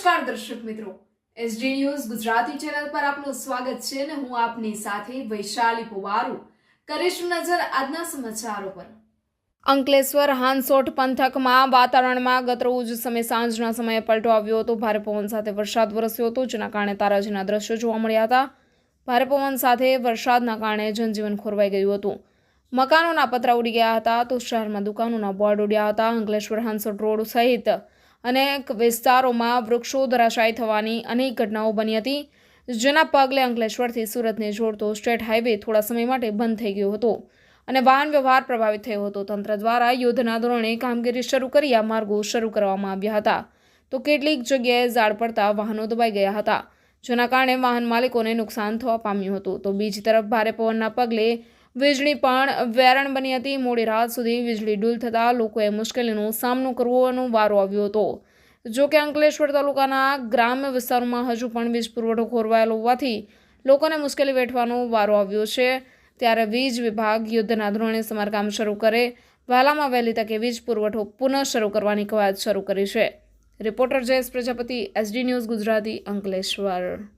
નમસ્કાર દર્શક મિત્રો. એસડી ન્યૂઝ ગુજરાતી ચેનલ પર આપનું સ્વાગત છે અને હું આપની સાથે વૈશાલી પુવારુ. કરીશું નજર આજના સમાચારો પર. અંકલેશ્વર હાંસોટ પંથકમાં વાતાવરણમાં ગત સમય સાંજના સમયે પલટો આવ્યો હતો. ભારે પવન સાથે વરસાદ વરસ્યો હતો, જેના કારણે તારાજીના દ્રશ્યો જોવા મળ્યા હતા. ભારે પવન સાથે વરસાદના કારણે જનજીવન ખોરવાઈ ગયું હતું. મકાનોના પતરા ઉડી ગયા હતા, તો શહેરમાં દુકાનોના બોર્ડ ઉડ્યા હતા. અંકલેશ્વર હાંસોટ રોડ સહિત અનેક વિસ્તારોમાં વૃક્ષો ધરાશાયી થવાની અનેક ઘટનાઓ બની હતી, જેના પગલે અંકલેશ્વરથી સુરતને જોડતો સ્ટેટ હાઈવે થોડા સમય માટે બંધ થઈ ગયો હતો અને વાહન વ્યવહાર પ્રભાવિત થયો હતો. તંત્ર દ્વારા યુદ્ધના ધોરણે કામગીરી શરૂ કરી આ માર્ગો શરૂ કરવામાં આવ્યા હતા. તો કેટલીક જગ્યાએ ઝાડ પડતા વાહનો દબાઈ ગયા હતા, જેના કારણે વાહન માલિકોને નુકસાન થવા પામ્યું હતું. તો બીજી તરફ ભારે પવનના પગલે વીજળી પણ વેરણ બની હતી. મોડી રાત સુધી વીજળી ડૂલ થતાં લોકોએ મુશ્કેલીનો સામનો કરવાનો વારો આવ્યો હતો. જો કે અંકલેશ્વર તાલુકાના ગ્રામ્ય વિસ્તારોમાં હજુ પણ વીજ પુરવઠો ખોરવાયેલો હોવાથી લોકોને મુશ્કેલી વેઠવાનો વારો આવ્યો છે. ત્યારે વીજ વિભાગ યુદ્ધના ધોરણે સમારકામ શરૂ કરે. વહેલામાં વહેલી તકે વીજ પુરવઠો પુનઃ શરૂ કરવાની કવાયત શરૂ કરી છે. Reporter Jayesh Prajapati, SD news Gujarati Ankleshwar.